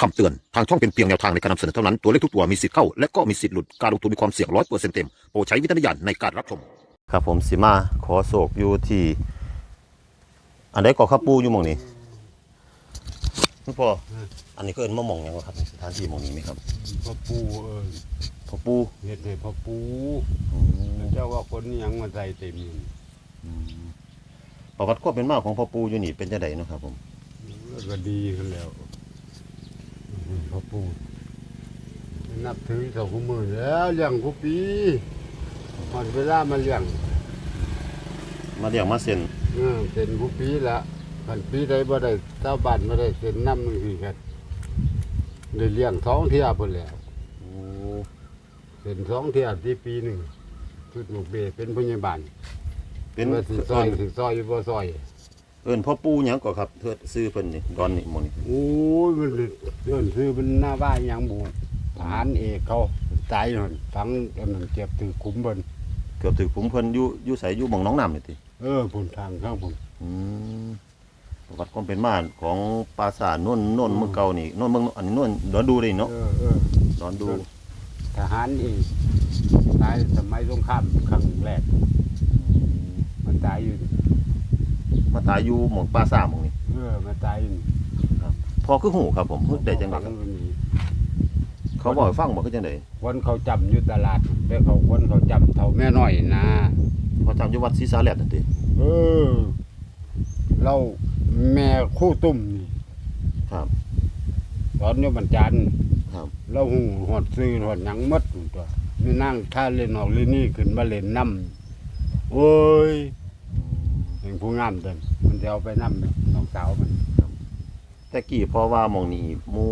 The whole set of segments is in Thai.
คำเตือน ทางช่องเป็นเพียงแนวทางในการนำเสนอเท่านั้น ตัวเลขทุกตัวมีสิทธิ์เข้า และก็มีสิทธิ์หลุด การลงทุนมีความเสี่ยงร้อยเปอร์เซ็นต์เต็ม โปรดใช้วิจารณญาณในการรับชม ครับผมสิมาขอโศกอยู่ที่ อันใดก็ข้าปูอยู่หมองนี้คุณพ่ออันนี้ก็เอิ้นมะหม่องหยังวะครับสถานที่หมองนี้ไหมครับพ่อปูเออพ่อปูเฮ็ดให้พ่อปูอืมเจ้าว่าคนนี้ยังมาใส่เต็มอยู่ประวัติความเป็นมาของพ่อปูอยู่นี่เป็นจังไดเนาะครับผมแล้วก็ดีขึ้นแล้ว พ่อปูนับถือเจ้าคุมือแล้วเลี้ยงกุปีหอนเวลามาเลี้ยงมาเรียกมาเซ็นเออเป็นกุปีละพันปีได้บ่ได้เจ้าบ้านบ่ได้เซ็นน้ำมือคือกันได้เลี้ยงท้องเที่ยพุ่นแล้วโอ้เซ็นท้องเที่ยที่ปีหนึ่งชุดหมกเบเป็นพยาบาลเป็นว่าสิซอยสิซอยอยู่บ่ซอย เอิ้นพ่อปูหยังก็ครับเทิดซื้อเพิ่นนี่ดอนนี่หมองนี้โอ้ยมันเรื่องซื้อเป็นหน้าบ้านยังบูทหารเอกเขาตายหนทั้งอันนั้นเจ็บถือคุ้มบนเกือบถึงผมเพิ่นอยู่อยู่ไสอยู่หม่องหน้องน้ำนี่ติเออผุนทางข้างผมอืมประวัติความเป็นมาของปราสาทโน่นโน่นเมืองเก่านี่โน่นเมืองอันนี้โน่นดอนดูเลยเนาะเออเออดอนดูทหารเอกตายสมัยสงครามครั้งแรกมันตายอยู่ มาตายอยู่หม่องปราสาทหม่องนี้เออมันตายอยู่พอคือหูครับผมได้จังได๋ฟัครับมันมีเขาบอกให้ฟังบอกคือจังได๋คนเขาจำอยู่ตลาดแต่เขาคนเขาจำเท่าแม่น้อยนะพอจำอยู่วัดศรีสาแลดนั่นติเออ เราแม่คู่ตุ้มนี่ครับตอนนี้มันจันทร์ครับ เราหูหอดซื้อหอดหยังหมดนั่นตัวนี่นั่งท่าเล่นออกเล่นนี่ขึ้นมาเล่นน้ำโอ้ยเห็นผู้งามเดินมันจะเอาไปน้ำน้องสาวมันแต่กี้เพราะว่าหม่องนี้หมู่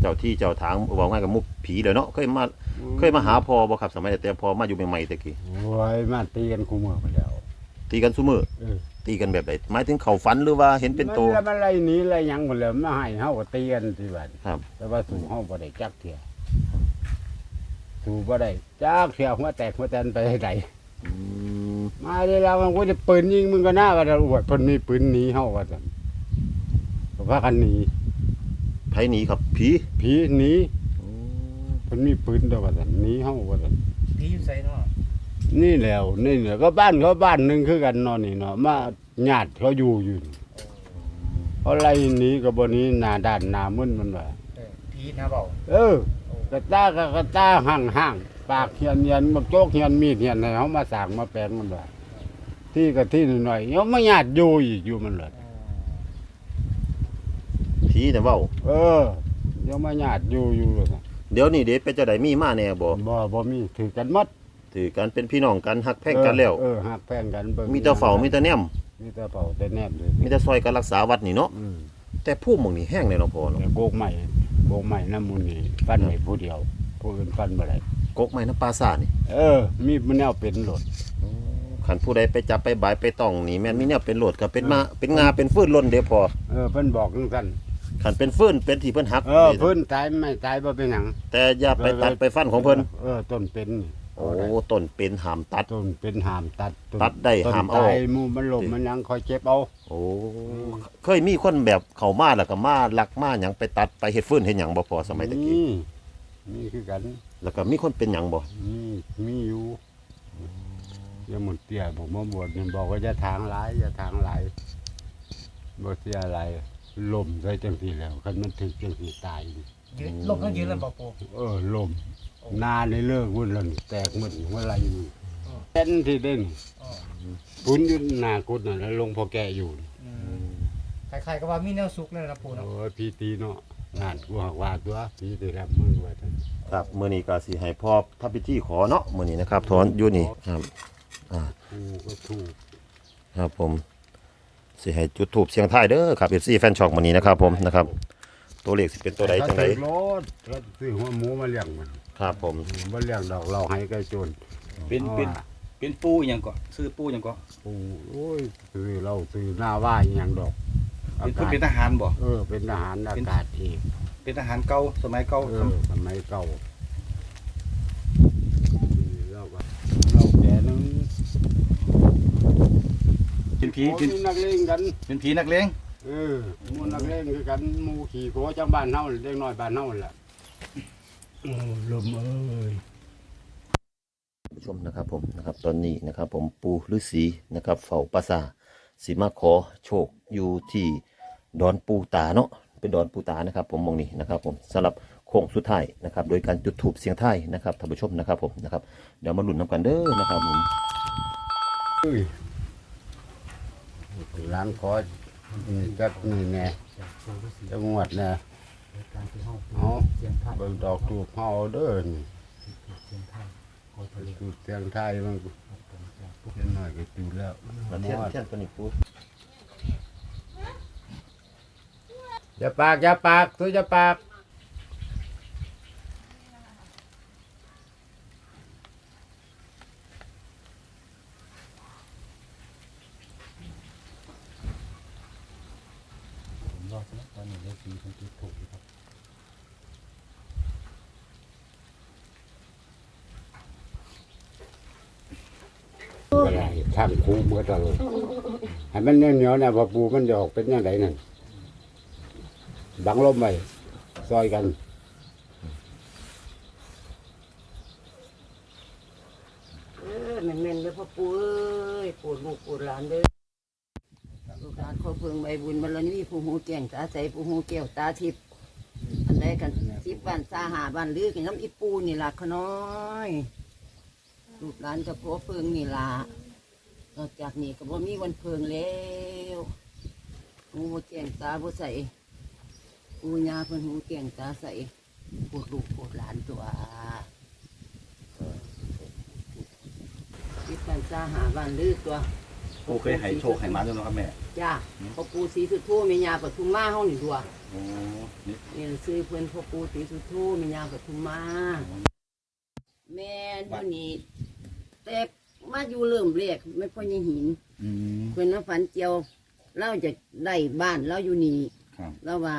เจ้าที่เจ้าทางเว้าง่ายกับหมู่ผีเด้อเนาะเคยมาเคยมาหาพ่อบ่ครับสมัยแต่พอมาอยู่ใหม่ๆแต่กี้โอ้ยมาตีกันคู่มือไปแล้วตีกันซุมื้อเออตีกันแบบใดหมายถึงเข้าฝันหรือว่าเห็นเป็นโต มัแล้วมันไรหนี้ไรหยังหมดแล้วมาให้เฮาก็ตีกันที่บ้านครับ แต่ว่าสู่เฮาบ่ได้จักเที่ยสู่บ่ได้จักเที่ยหัวแตกหัวแตนไปไหน อืมมาได้แล้วมันก็จะปืนยิงมึงก็น่าว่าจะอวดเพิ่นมีปืนหนีเฮาว่าซั่นก็พากันหนีไผหนีครับผีผีหนีอืมเพิ่นมีปืนเด้อว่าซั่นหนีเฮาว่าซั่นพี่อยู่ไสเนาะนี่แหล้วนี่แหละก็บ้านเขาบ้านหนึงคือกันเนาะนี่เนาะมาญาติเขาอยู่อยู่นี่เขาไล่หนีก็บ่หนี้หน้าด้านหน้ามึนมันว่าเออพี่นะเบาเออกระตากะกระตาห่างๆ ปากเหียนเหียนบักโจกเหียนมีดเหียนให้เฮามาสร้างมาแปลงมันว่าที่ก็ที่หน่อยๆยังมาญาติอยู่อีกอยู่มันเลยผีแต่เว้า เออยังมาญาติอยู่อยู่เลยนะเดี๋ยวนี้เด็เป็นจังไดมีมาแน่บ่บ่บ่มีถือกันหมดถือกันเป็นพี่น้องกันฮักแพงกันแล้ว เออหักแพงกันเบิ่งมีแต่เฝ้ามีแต่แนมมีแต่เฝ้าแต่แนบเลยมีแต่ซอยกันรักษาวัดนี่เนาะอืมแต่ผู้หมองนี่แห้งเลยเนาะพ่อเนาะแต่โกกใหม่โกกใหม่น้ำมูลนี่ฟันให้ผู้เดียวผู้อื่นฟันบ่ได้ กกไม้น้ำปลาสาทนี่เออ มีมันแนวเป็นโหลด ขันผู้ใดไปจับไปบายไปต้องนี่แม่นมีแนวเป็นโหลดก็เป็นมาเป็นงาเป็นฟืนล้นเด้อพอเออเพิ่นบอกจังซั่นขันเป็นฟืนเป็นที่เพิ่นหักเออเพิ่นตายไม่ตายบ่เป็นหยังแต่อย่าไปตัดไปฟันของเพิ่นเออต้นเป็นนี่โอ้ต้นเป็นหามตัด ต้นเป็นหามตัดต้นตัดได้ต้นหามเอาตายหมู่มันล้มมันหยังคอยเจ็บเอา โอ้เคยมีคนแบบเข้ามาแล้วก็มาลักมาหยังไปตัดไปเฮ็ดฟืนเฮ็ดหยังบ่พอสมัยตะกี้นี่ นี่คือกันแล้วก็มีคนเป็นหยังบ่มีมีอยู่อยังหมดเตี้ยผมมาบวชนี่บอกว่าจะทางหลายจะทางหลายบ่เสียอะไรลมใส่จังซี่แล้วคันมันถึกจังซี่ตายยืนลบทั้งยืนแล้วบ่ปูเออลมนานในเลิกวุ่นแล้วนี่แตกหมดหัวไหลนี่เป็นที่เด่นอ๋อปุ้นอยู่หน้ากุดน่ะแล้วลงพอแก่อยู่ อืมคล้ายๆกับว่ามีแนวสุกเลยนะปูเนาะ โอ้ยพี่ตีเนาะ งานกูหักว่าตัวพี่ตีรับมือไว้ท่านครับมื้อนี้ก็สิให้พ่อทำพิธีขอเนาะมื้อนี้นะครับถอนอยู่นี่ครับอ่ากูก็ถูกครับผมสิให้จุดทูบเสียงท้ายเด้อครับ FC แฟนช่องมื้อนี้นะครับผมนะครับ ตัวเลขสิเป็นตัวใดจังไดถ้าซื้อรถก็ซื้อหัวหมูมาเลี้ยงมันครับผมมาเลี้ยงดอกเราให้ใกล้จนเป็นอาเป็นว่าเป็นปูอหย่างก็ซื้อปูอหย่างก็ ปูโอ้ยซื้อเราซื้อหน้าว่าอหย่างดอกเป็น อาเพิ่นกาศเป็นทหารบ่ เออ เป็นทหารอากาศเองเป็นทหารเก่าสมัยเก่าเออสมัยเก่าเราก็เราแก่นึงเป็นผีโอ้เป็นมีนักเลงกัน เป็นผีนักเลงเออหมูนักเลงคือกันหมูขี่โคจังบ้านเฮาเล็กน้อยบ้านเฮาแหละโอ้ลมเอ้ย ผู้ชมนะครับผมนะครับตอนนี้นะครับผมปูฤาษีนะครับเฝ้าปราสาท สีมาขอโชคอยู่ที่ดอนปูตาเนาะเป็นดอนปูตานะครับ ผมมองนี่นะครับ ผมสำหรับโค้งสุดท้ายนะครับ โดยการจุดถูปเสียงไทายนะครับท่านผู้ชมนะครับ ผมนะครับเดี๋ยวมาลุ้นน้ำกันเด้อนะครับผมร้านขอนี่จักนี่แน่จังหวัดแน่เอาเบิ่งดอกตูบเฮาเด้อนี่ตูบเสียงไทยมัน เล็กน้อยก็จูดแล้วมาเทียนเทียนตัวนี้ปูอย่าปากอย่าปากตัวอย่าปากผมรอดแล้วตอนนี้ได้สีเป็นจุดถูกครับ ก็ได้ทางคูเมื่อตลอดให้มันเหนียวๆนะพอปูมันจะออกเป็นยังไงนั่นบังลมไปซอยกันเออแม่นแม่นๆเด้อพ่อปู่เอ้ยปวดลูกปวดหลานเด้อลูกหลานขอเพิ่งใบบุญบารมีผู้หูแก่งตาใสผู้หูแก้วตาทิพย์อันใดกันสิบบ้านสาหาบ้านลือกันน้ำอีปูนี่ล่ะขน้อย ลูกหลานกับพ่อเพิ่งนี่ล่ะนอกจากนี้ก็บ่มีวันเพิ่งแล้วหูบ่แก่งตาบ่ใสปูญาเพิ่นหูแก่งตาใสปวดลูกปวดหลานตัวสิบบ้านสาหาบ้านลือตัวปูเคยให้โชคให้มาด้วยเนาะครับแม่ จ้าพ่อปู่ศรีสุโธแม่ย่าปทุมมาเฮานี่ตัวโอ้นี่นี่ซื้อเพิ่นพ่อปู่ศรีสุโธแม่ย่าปทุมมาแม่นอยู่นี่ แต่มาอยู่เริ่มแรกไม่พ่อยังหินอืม เพิ่นน่ะฝันเจียวเราจะได้บ้านเราอยู่นี่ครับ เราว่า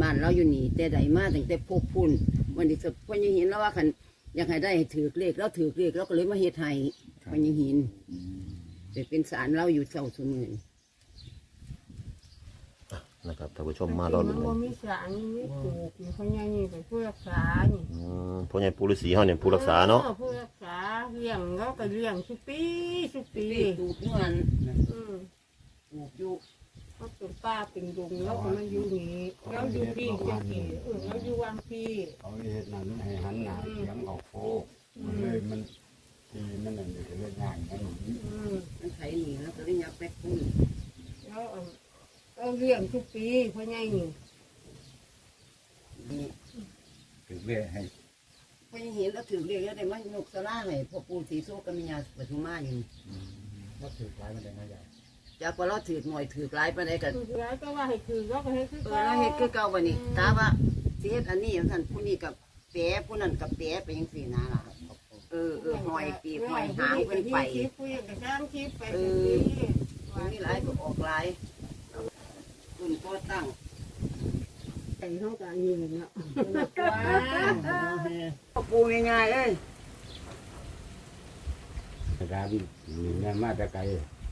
บ้านเราอยู่นี่แต่ใดมาตั้งแต่พบพุ่นวันนี้พ่อยังหินแล้วว่าคันอยากให้ได้ให้ถือเลขเราถือเลขเราก็เลยมาเฮ็ดให้พ่อยังหินอืมแต่เป็นสารเราอยู่เจ้าสมือนนะครับท่านผู้ชมมารอลุ้นมันกับ่นมีสารมีปลูกอยู่เขาใหญ่นี่เป็นผู้รักษานี่อืมพ่อใหญ่ปูฤาษีเฮาเนี่ยผู้รักษาเนาะออผู้รักษา เลี้ยงเขาก็เลี้ยงทุกปีทุกปีปีตูกเงินอืมปลูกอยู่เขาเป็นป้าเป็นลุงแล้วก็มาอยู่นี่แล้วอยู่ดีจังกี่เออแล้วอยู่วางปีเขาเห็ดนั้นให้หันหน้าเสียงออกโฟกมันเลยมันทีมันนั่นอยู่เรื่องง่ายมันหนีอืมมันไถหนีแล้วก็ได้ยับแป๊กพุ่นแล้วเอาเอาเลี้ยงทุกปีเพราะไงนี่นี่ถือเรื่อยให้ พอยังเห็นแล้วถือเรียกแล้วได้มายกสลาให้พ่อปู่ศรีโซกัมยาปทุมมาอยู่นี่ก็ถือไว้มันได้นะใหญ่จากพอเราถือหน่อยถือหลายปานใดกันคือร้ายก็ว่าให้คือแล้วก็ให้คือเออแล้วเฮ็ดคือเก่าวันนี้ตาว่าสิเฮ็ดอันนี้ท่านผู้นี้กับแปะผู้นั้นกับแปะไปจังซี่นะล่ะเออเออหอยปีกหอยหางเพิ่นไปคิดคุยกับช่างคิดไปเอทุกอปีผู้นี้หลายก็ออกหลายคุณพ่อตั้ง ไอ้เขาก็ยืนเนาะพ่อปู่ง่ายๆเอ้ยร้านนี่แม่มาแต่ไกล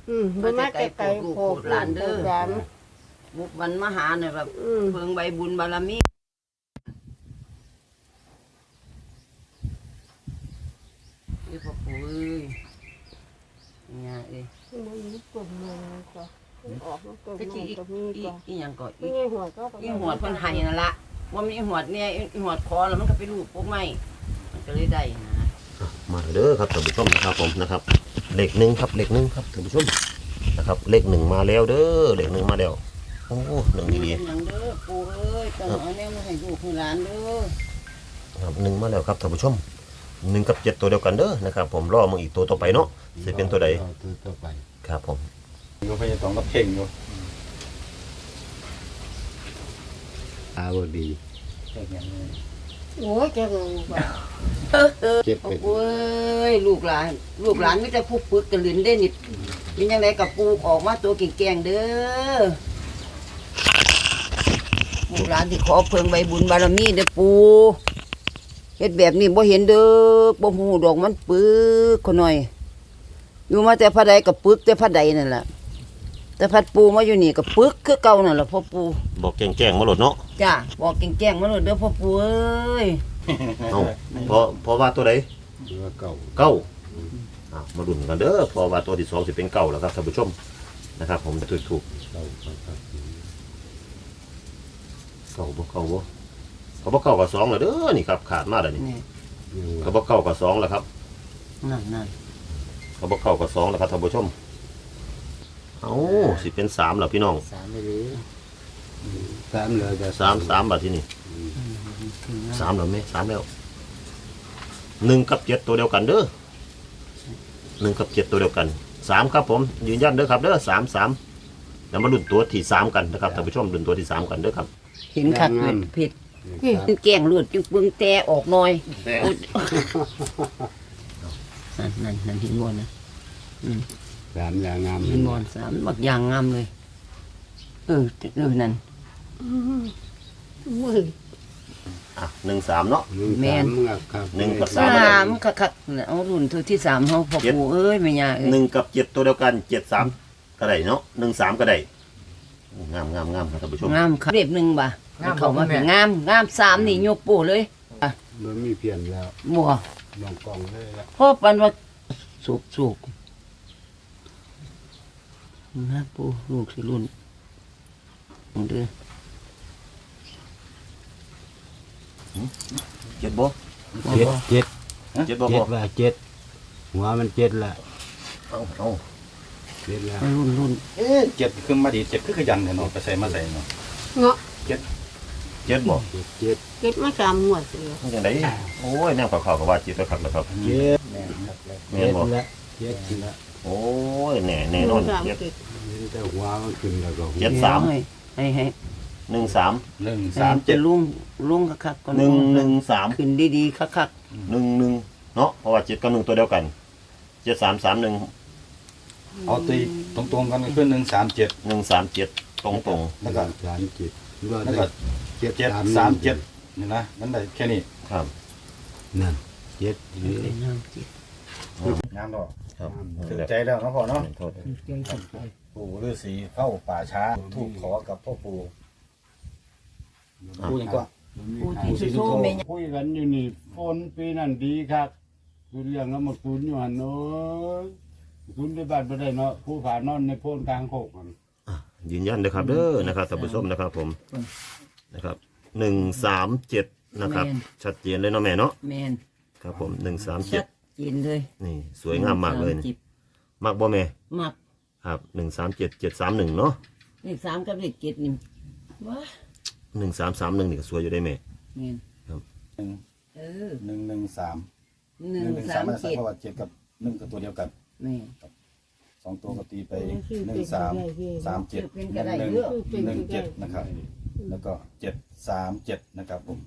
อืมบ่มาแต่ไกลโคกหลานเด้อหลานบุกวันมหาเนี่ยแบบอืมเพิ่งใบบุญบารมีนี่พ่อปู่เอ้ยง่ายเอ้ยมันมีกลุ่มหนึงก็ ออกมากลุ่มก็หจีนึงอีก็มีอีก็อีหยังก็ไม่อีใช่หัวก็อีหวดเพิ่นไห้นั่นละว่ามีหวดเนี่ยอีหวดคอแล้วมันก็ไปรูปพวกไม้มันก็เลยได้นะมาเด้อครับท่านผู้ชมนะครับผมนะครับเลขหนึ่งครับเลขหนึ่งครับท่านผู้ชมนะครับเลขหนึ่งมาแล้วเด้อเลขหนึ่งมาแล้วโอ้หนึ่งนี่ดีเป็นหยังเด้อปู่เอ้ยต้องเอาแนวมาให้ลูกให้หลานเด้อๆครับหนึ่งมาแล้วครับท่านผู้ชมหนึ่งกับเจ็ดตัวเดียวกันเด้อนะครับ ผมรอมึงอีกตัวต่อไปเนาะจะเป็นตัวใดอาตัวต่อไปครับผม อยู่พยาต้องรับเข่งอยู่ตาบ่ดีเข่งอย่างนี้โอ้ยแกก็รู้ว่าเจ็บโอ้ไปปู่เอ้ยลูกหลาน ลูกหลานไมแต่จะพูดปึกกันลินได้นิดมียังไงกับปูออกมาตัวเก่งๆเด้อลูกหลานที่ขอเพิ่งใบบุญบารมีเด้อปูเฮ็ดแบบนี้บ่เห็นเด้อบ่ฮู้ดอกมันปึกคนหน่อยอยู่มาแต่พระใดกับปึกแต่พระใดนั่นแหละ แต่พัดปูมาอยู่นี่ก็ปึกคือเก่านั่นแหละพ่อปูบอกแกล้งๆมาโหลดเนาะจ้าบอกแก่งๆมาเลยเด้อพ่อปูเอ้ยเอ้าเพราะเพราะว่าตัวใดเรือเก่าเก้าอะมาดุนกันเด้อเพราะว่าตัวที่สองสิเป็นเก้าแล้วครับท่านผู้ชมนะครับ ผมถูกถูกเก่าครับครับเก้าบ่เก้าบ่เขาบ่เก้ากับสองแล้วเด้อนี่ครับ ขาดมาแล้วนี่นี่ยังเขาบ่เก้ากับสองแล้วครับนั่นนั่นเขาบ่เข้ากับสองแล้วครับท่านผู้ชม เอาสิเป็นสามเหรอพี่น้องสามไม่รู้สามเหลือแต่สามสามบาทที่นี่สามเหรอไหมสามแล้วหนึ่งกับเจ็ดตัวเดียวกันเด้อหนึ่งกับเจ็ดตัวเดียวกันสามครับผมยืนยันเด้อครับเด้อสามสามแล้วมาลุ้นตัวที่สามกันนะครับท่านผู้ชมลุ้นตัวที่สามกันเด้อครับเห็นคักเลยผิดสามแก่งเลือดจึงเบิ่งแต่ออกหน่อยอุ๊ยนั่นนั่นนั่นเห็นบอลนะ สามอย่างงามเห็นบอลสามบักยางงามเลย เออเออนั่นมืออะหนึ่งสามเนาะ หนึ่งแม่สาน มครับครับหนึ่งกับสามคักคักๆน่ะเอารุ่นตัวที่สามเขาพ่อปูเอ้ยไม่ยากเอ้หนึ่ยงกับเจ็ดตัวเดียวกันเจ็ดสามก็ได้เนาะหนึ่งสามก็ได้งามงามงามครับท่านผู้ชมงามครับเรียบหนึ่งบ่ะเขามาเป็นงามงามสามนี่ยกปูเลยมันมีเพียนแล้วบัวลองกองเลยละพ่อปันว่าสุกสุก นะปูลูกสิรุ่นเด้อเจ็ดบ่เจ็ดเจ็ดเจ็ดบ่เจ็บ่ดละเจ็ดหัวมันเจ็ดละเอาเอาเจ็ดละรุ่นรุ่นเอ๊ะเจ็ดขึ้นมาดีเจ็ดคือขยันเนาะไปใส่มาใส่เนาะเงาะเจ็ดบ่เจ็ดเจ็ดเก็บมาสามหัวเสือมันจังไดโอ้ยแนวข่าวๆก็ว่าจิตไปขับแล้วครับเจ็ดแม่นครับเลยแม่เจ็นดบ่ละเจ็ดละ โอ้ยแน่แน่นอนสามเจ็ดเก็บเห็นแต่หัวมันขึ้นแล้วก็หัวเจ็ด สามให้ให้ให้หนึ่งสามหนึ่งให้สามเป็เจ็ดนลุงลุงคักๆก่อนหนึ่งหนึ่งสามขึ้นดีๆคักหนึ่งหนึ่งเนาะเพราะว่าเจ็ดกับหนึ่งตัวเดียวกันเจ็ดสามสามหนึ่งเอาตีตรงๆกันก็คือหนึ่งสามเจ็ดหนึ่งสามเจ็ดตรงตรงแล้วก็สามเจ็ดแล้วก็เจ็ดเจ็ดสามเจ็ดนี่นะนั่นได้แค่นี้ๆครับนั่นเจ็ดๆนี่เป็นน้ำจิต งามดอกครับถึงใจแล้วเนาะพ่อเนาะโทษใจสุดใจปู่ฤาษีเข้าป่าช้าทูบขอกับพ่อปู่ปู่ยังก็ปูที่สู้ๆแม่คุยกันอยู่นี่ฝนปีนั้นดีครับดูเรื่องแล้วมาคุนอยู่หันเนาะคุนได้บ้านบ่ได้เนาะผู้ผานอนในโพนกลางโคกมันยืนยันนะครับเด้อนะครับท่านผู้ชมนะครับผมนะครับหนึ่งสามเจ็ดนะครับ ชัดเจนเลยเนาะแม่เนาะแมนครับผมหนึ่งสามเจ็ชัดดเจนเลยนี่สวยงามมากเลยสนี่จิบมากบ่แม่มักครับหนึ่งสามเจ็ดเจ็ดสามหนึ่งเนาะเลขสามกับเลขเจ็ดนี่ว้าหนึ่งสามสามหนึ่งนี่ก็สวยอยู่ได้แม่แมนครับเออหนึ่งหนึ่งสามหนึ่งหนึ่งสาสามมมันใส่เจ็ดเพราะว่าเจ็ดกับหนึ่งกับตัวเดียวกันแม่สองตัวก็ตีไปหนึ่งสามสามเจ็ดหนึ่งหนึ่งหนึ่งเจ็ดนะครับ แล้วก็เจ็ดสามเจ็ดนะครับผม